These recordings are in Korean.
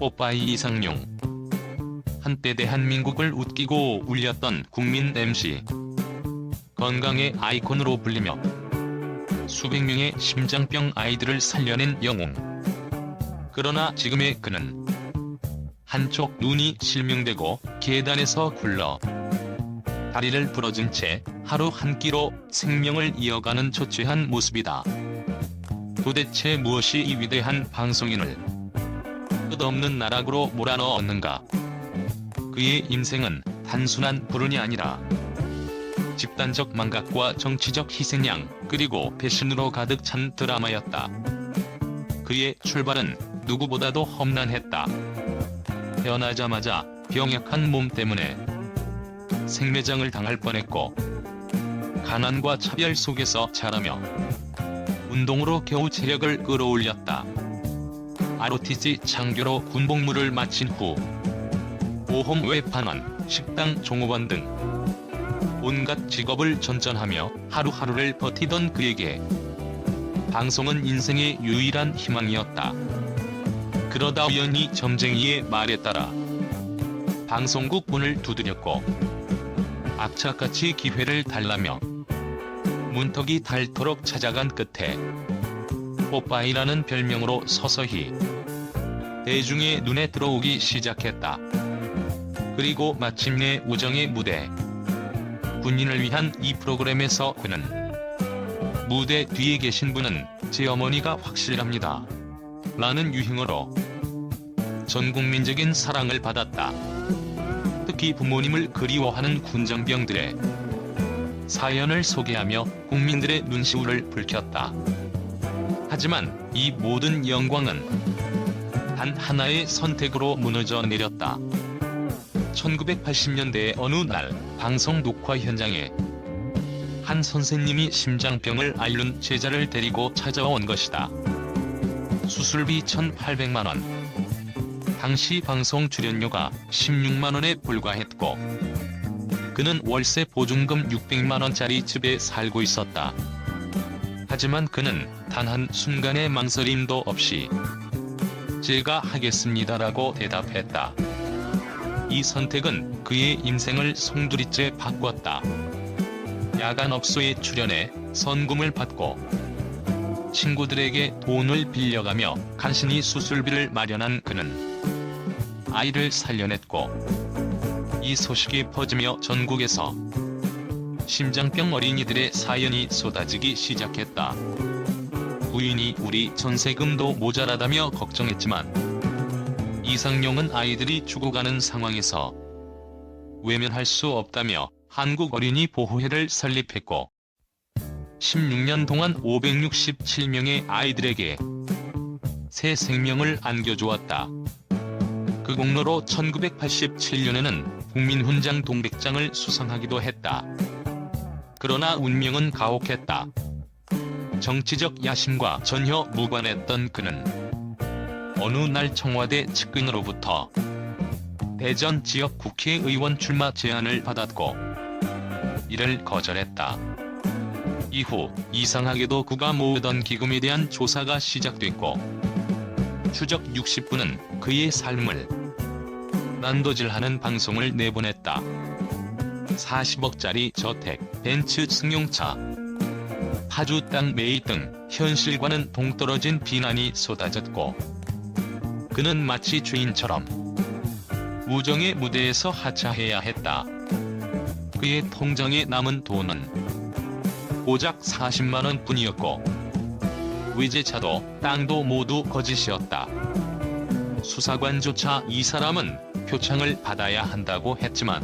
뽀빠이 이상용. 한때 대한민국을 웃기고 울렸던 국민 MC 건강의 아이콘으로 불리며 수백 명의 심장병 아이들을 살려낸 영웅. 그러나 지금의 그는 한쪽 눈이 실명되고 계단에서 굴러 다리를 부러진 채 하루 한 끼로 생명을 이어가는 초췌한 모습이다. 도대체 무엇이 이 위대한 방송인을 끝없는 나락으로 몰아넣었는가? 그의 인생은 단순한 불운이 아니라 집단적 망각과 정치적 희생양 그리고 배신으로 가득 찬 드라마였다. 그의 출발은 누구보다도 험난했다. 태어나자마자 병약한 몸 때문에 생매장을 당할 뻔했고 가난과 차별 속에서 자라며 운동으로 겨우 체력을 끌어올렸다. ROTC 장교로 군복무를 마친 후 보험 외판원, 식당 종업원 등 온갖 직업을 전전하며 하루하루를 버티던 그에게 방송은 인생의 유일한 희망이었다. 그러다 우연히 점쟁이의 말에 따라 방송국 문을 두드렸고 악착같이 기회를 달라며 문턱이 닳도록 찾아간 끝에 뽀빠이라는 별명으로 서서히 대중의 눈에 들어오기 시작했다. 그리고 마침내 우정의 무대 군인을 위한 이 프로그램에서 그는 무대 뒤에 계신 분은 제 어머니가 확실합니다. 라는 유행어로 전 국민적인 사랑을 받았다. 특히 부모님을 그리워하는 군정병들의 사연을 소개하며 국민들의 눈시울을 붉혔다. 하지만 이 모든 영광은 단 하나의 선택으로 무너져 내렸다. 1980년대 어느 날 방송 녹화 현장에 한 선생님이 심장병을 앓는 제자를 데리고 찾아온 것이다. 수술비 1,800만 원. 당시 방송 출연료가 16만 원에 불과했고 그는 월세 보증금 600만 원짜리 집에 살고 있었다. 하지만 그는 단 한 순간의 망설임도 없이 제가 하겠습니다라고 대답했다. 이 선택은 그의 인생을 송두리째 바꿨다. 야간업소에 출연해 선금을 받고 친구들에게 돈을 빌려가며 간신히 수술비를 마련한 그는 아이를 살려냈고 이 소식이 퍼지며 전국에서 심장병 어린이들의 사연이 쏟아지기 시작했다. 부인이 우리 전세금도 모자라다며 걱정했지만 이상용은 아이들이 죽어가는 상황에서 외면할 수 없다며 한국 어린이 보호회를 설립했고 16년 동안 567명의 아이들에게 새 생명을 안겨주었다. 그 공로로 1987년에는 국민훈장 동백장을 수상하기도 했다. 그러나 운명은 가혹했다. 정치적 야심과 전혀 무관했던 그는 어느 날 청와대 측근으로부터 대전 지역 국회의원 출마 제안을 받았고 이를 거절했다. 이후 이상하게도 그가 모으던 기금에 대한 조사가 시작됐고 추적 60분은 그의 삶을 난도질하는 방송을 내보냈다. 40억짜리 저택, 벤츠 승용차, 파주 땅 매입 등 현실과는 동떨어진 비난이 쏟아졌고 그는 마치 주인처럼 우정의 무대에서 하차해야 했다. 그의 통장에 남은 돈은 고작 40만원 뿐이었고 외제차도 땅도 모두 거짓이었다. 수사관조차 이 사람은 표창을 받아야 한다고 했지만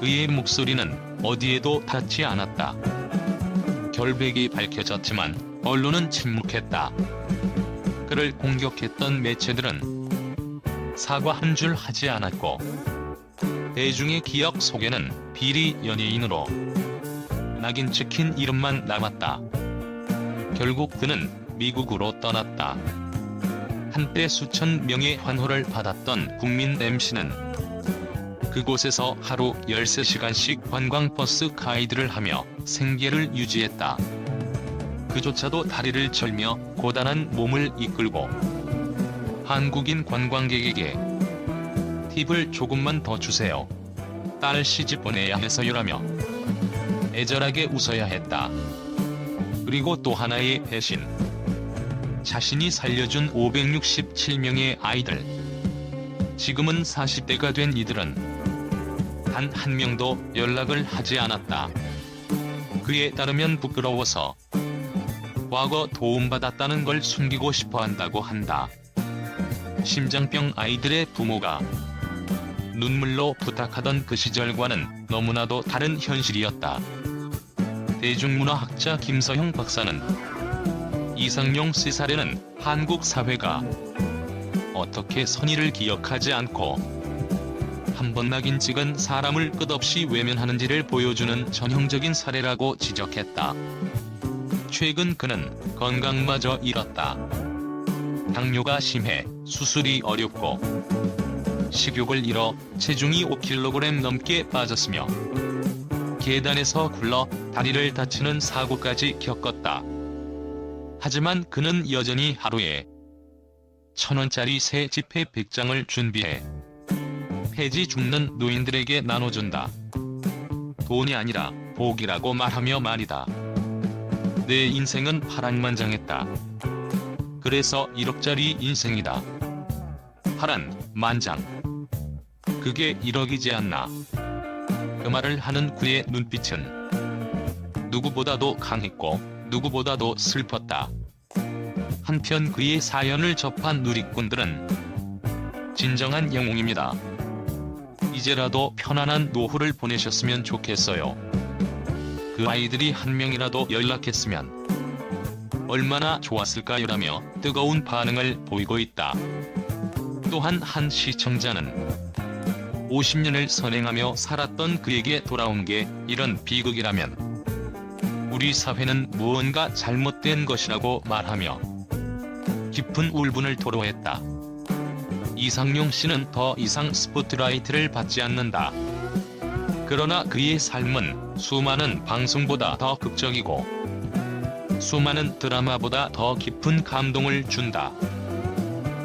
그의 목소리는 어디에도 닿지 않았다. 결백이 밝혀졌지만 언론은 침묵했다. 그를 공격했던 매체들은 사과 한 줄 하지 않았고 대중의 기억 속에는 비리 연예인으로 낙인 찍힌 이름만 남았다. 결국 그는 미국으로 떠났다. 한때 수천 명의 환호를 받았던 국민 MC는 그곳에서 하루 13시간씩 관광버스 가이드를 하며 생계를 유지했다. 그조차도 다리를 절며 고단한 몸을 이끌고 한국인 관광객에게 팁을 조금만 더 주세요. 딸 시집 보내야 해서요라며 애절하게 웃어야 했다. 그리고 또 하나의 배신. 자신이 살려준 567명의 아이들. 지금은 40대가 된 이들은 단 한 명도 연락을 하지 않았다. 그에 따르면 부끄러워서 과거 도움받았다는 걸 숨기고 싶어 한다고 한다. 심장병 아이들의 부모가 눈물로 부탁하던 그 시절과는 너무나도 다른 현실이었다. 대중문화학자 김서형 박사는 이상용 씨 사례는 한국 사회가 어떻게 선의를 기억하지 않고 한 번 낙인 찍은 사람을 끝없이 외면하는지를 보여주는 전형적인 사례라고 지적했다. 최근 그는 건강마저 잃었다. 당뇨가 심해 수술이 어렵고 식욕을 잃어 체중이 5kg 넘게 빠졌으며 계단에서 굴러 다리를 다치는 사고까지 겪었다. 하지만 그는 여전히 하루에 천원짜리 새 지폐 100장을 준비해 폐지 죽는 노인들에게 나눠준다. 돈이 아니라 복이라고 말하며 말이다. 내 인생은 파란만장했다. 그래서 1억짜리 인생이다. 파란 만장. 그게 1억이지 않나. 그 말을 하는 그의 눈빛은 누구보다도 강했고 누구보다도 슬펐다. 한편 그의 사연을 접한 누리꾼들은 진정한 영웅입니다. 이제라도 편안한 노후를 보내셨으면 좋겠어요. 그 아이들이 한 명이라도 연락했으면 얼마나 좋았을까요라며 뜨거운 반응을 보이고 있다. 또한 한 시청자는 50년을 선행하며 살았던 그에게 돌아온 게 이런 비극이라면 우리 사회는 무언가 잘못된 것이라고 말하며 깊은 울분을 토로했다. 이상용 씨는 더 이상 스포트라이트를 받지 않는다. 그러나 그의 삶은 수많은 방송보다 더 극적이고 수많은 드라마보다 더 깊은 감동을 준다.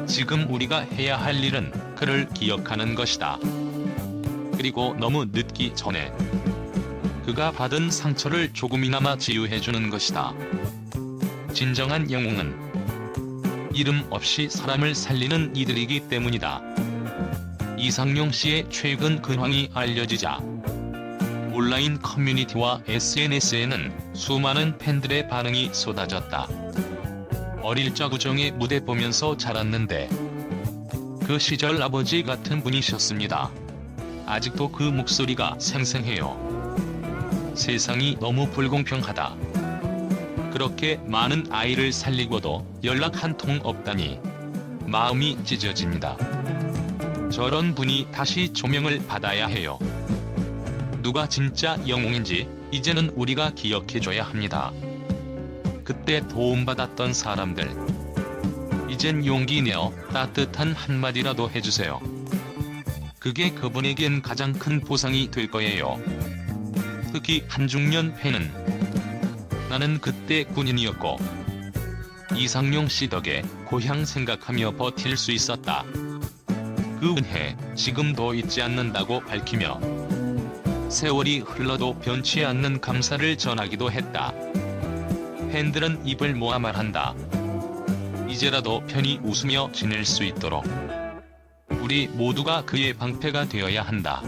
지금 우리가 해야 할 일은 그를 기억하는 것이다. 그리고 너무 늦기 전에 그가 받은 상처를 조금이나마 치유해주는 것이다. 진정한 영웅은 이름 없이 사람을 살리는 이들이기 때문이다. 이상용 씨의 최근 근황이 알려지자 온라인 커뮤니티와 SNS에는 수많은 팬들의 반응이 쏟아졌다. 어릴 적 우정의 무대 보면서 자랐는데 그 시절 아버지 같은 분이셨습니다. 아직도 그 목소리가 생생해요. 세상이 너무 불공평하다. 그렇게 많은 아이를 살리고도 연락 한 통 없다니 마음이 찢어집니다. 저런 분이 다시 조명을 받아야 해요. 누가 진짜 영웅인지 이제는 우리가 기억해줘야 합니다. 그때 도움받았던 사람들. 이젠 용기 내어 따뜻한 한마디라도 해주세요. 그게 그분에겐 가장 큰 보상이 될 거예요. 특히 한중년 팬은 나는 그때 군인이었고 이상용 씨 덕에 고향 생각하며 버틸 수 있었다. 그 은혜 지금도 잊지 않는다고 밝히며 세월이 흘러도 변치 않는 감사를 전하기도 했다. 팬들은 입을 모아 말한다. 이제라도 편히 웃으며 지낼 수 있도록 우리 모두가 그의 방패가 되어야 한다.